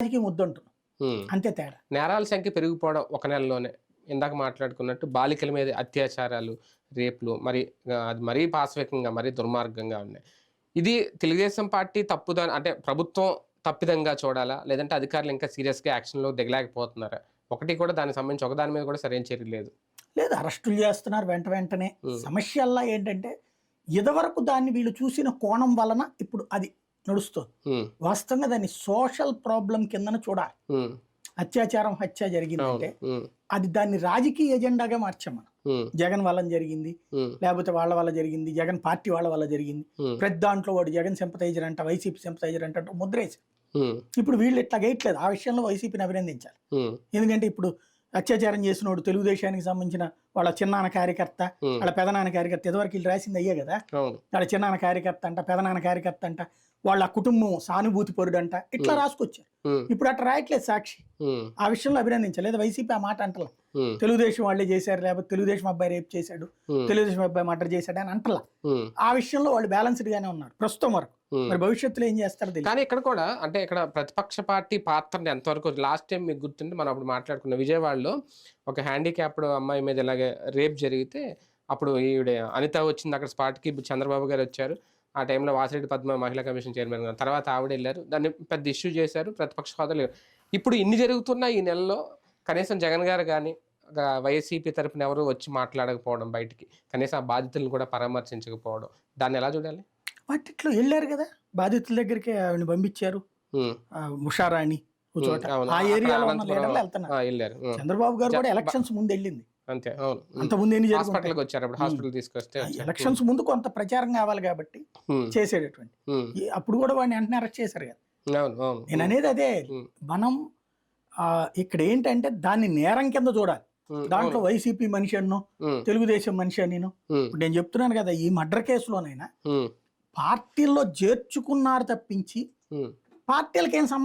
రాజకీయ ముద్ద ఉంటుంది ఉమ్. అంతే తేడా. నేరాల సంఖ్య పెరిగిపోవడం ఒక నెలలోనే. ఇందాక మాట్లాడుకున్నట్టు బాలికల మీద అత్యాచారాలు రేపులు మరి అది మరీ పాశవికంగా మరీ దుర్మార్గంగా ఉన్నాయి. ఇది తెలుగుదేశం పార్టీ తప్పుదా అంటే ప్రభుత్వం తప్పిదంగా చూడాలా? లేదంటే అధికారులు ఇంకా సీరియస్గా యాక్షన్లో దిగలేకపోతున్నారా? ఒకటి కూడా దానికి సంబంధించి ఒకదాని మీద కూడా సరైన చర్య లేదు. లేదు అరెస్టులు చేస్తున్నారు వెంట వెంటనే. సమస్యల్లా ఏంటంటే ఇదివరకు దాన్ని వీళ్ళు చూసిన కోణం వలన ఇప్పుడు అది నడుస్తుంది. వాస్తవంగా దాన్ని సోషల్ ప్రాబ్లం కిందన చూడాలి. అత్యాచారం హత్య జరిగిందంటే అది దాన్ని రాజకీయ ఎజెండాగా మార్చాం మనం. జగన్ వల్ల జరిగింది లేకపోతే వాళ్ళ వల్ల జరిగింది జగన్ పార్టీ వాళ్ళ వల్ల జరిగింది. ప్రతి దాంట్లో వాడు జగన్ సింపతైజర్ అంట వైసీపీ సింపతైజర్ అంట ముద్రేసి ఇప్పుడు వీళ్ళు ఇట్లా గేయట్లేదు ఆ విషయంలో వైసీపీని అభినందించాలి. ఎందుకంటే ఇప్పుడు అత్యాచారం చేసినోడు తెలుగుదేశానికి సంబంధించిన వాళ్ళ చిన్నాన్న కార్యకర్త వాళ్ళ పెదనాన్న కార్యకర్త ఇదివరకు వీళ్ళు రాసింది అయ్యే కదా? వాళ్ళ చిన్నాన్న కార్యకర్త అంట పెదనాన్న కార్యకర్త అంట వాళ్ళ కుటుంబం సానుభూతి పరుడంట ఇట్లా రాసుకొచ్చారు. ఇప్పుడు అట్లా రాయట్లేదు సాక్షి. ఆ విషయంలో అభినందించాలి లేదా వైసీపీ ఆ మాట అంటలా. తెలుగుదేశం వాళ్ళే చేశారు లేకపోతే తెలుగుదేశం అబ్బాయి రేపు చేశాడు తెలుగుదేశం అబ్బాయి మర్డర్ చేశాడు అని అంటలా. ఆ విషయంలో వాళ్ళు బ్యాలెన్స్డ్ గానే ఉన్నారు ప్రస్తుతం వరకు. మరి భవిష్యత్తులో ఏం చేస్తారో కానీ ఇక్కడ కూడా అంటే ఇక్కడ ప్రతిపక్ష పార్టీ పాత్రని ఎంతవరకు లాస్ట్ టైం మీకు గుర్తుంటే మనం అప్పుడు మాట్లాడుకున్న విజయవాడలో ఒక హ్యాండిక్యాప్డ్ అమ్మాయి మీద ఇలాగే రేప్ జరిగితే అప్పుడు ఈవిడ అనిత వచ్చింది అక్కడ స్పాట్కి. చంద్రబాబు గారు వచ్చారు. ఆ టైంలో వాసిరెడ్డి పద్మ మహిళా కమిషన్ చైర్మన్ గారు. తర్వాత ఆవిడ వెళ్ళారు. దాన్ని పెద్ద ఇష్యూ చేశారు. ప్రతిపక్ష హోదాలు. ఇప్పుడు ఇన్ని జరుగుతున్న ఈ నెలలో కనీసం జగన్ గారు కానీ వైసీపీ తరపున ఎవరు వచ్చి మాట్లాడకపోవడం బయటికి కనీసం ఆ బాధితులను కూడా పరామర్శించకపోవడం దాన్ని ఎలా చూడాలి? వాటిట్లో వెళ్ళారు కదా. బాధితుల దగ్గరికి ఆవిడని పంపించారు. చోట. ఉమ్, అవును. ఆ ఏరియాలో ఉన్న లీడర్లు వెళ్తున్నారు. చంద్రబాబు గారు కూడా ఎలక్షన్స్ ముందు వెళ్ళింది. అంతే అవును. అంత ముందు జరుగుతాయి హాస్పిటల్కి వచ్చారు అప్పుడు హాస్పిటల్ తీసుకొస్తే. ఎలక్షన్స్ ముందు కొంత ప్రచారం కావాలి కాబట్టి చేసేటటువంటి. అప్పుడు కూడా వాడిని వెంటనే అరెస్ట్ చేశారు కదా. నేను అనేది అదే. మనం ఇక్కడ ఏంటంటే దాన్ని నేరం కింద చూడాలి. దాంట్లో వైసీపీ మనిషి అన్నో తెలుగుదేశం మనిషి అనినో ఉమ్, ఇప్పుడు నేను చెప్తున్నాను కదా ఈ మర్డర్ కేసులోనైనా పార్టీల్లో చేర్చుకున్నారు తప్పించి. పార్టీలకి ఏం సంబంధం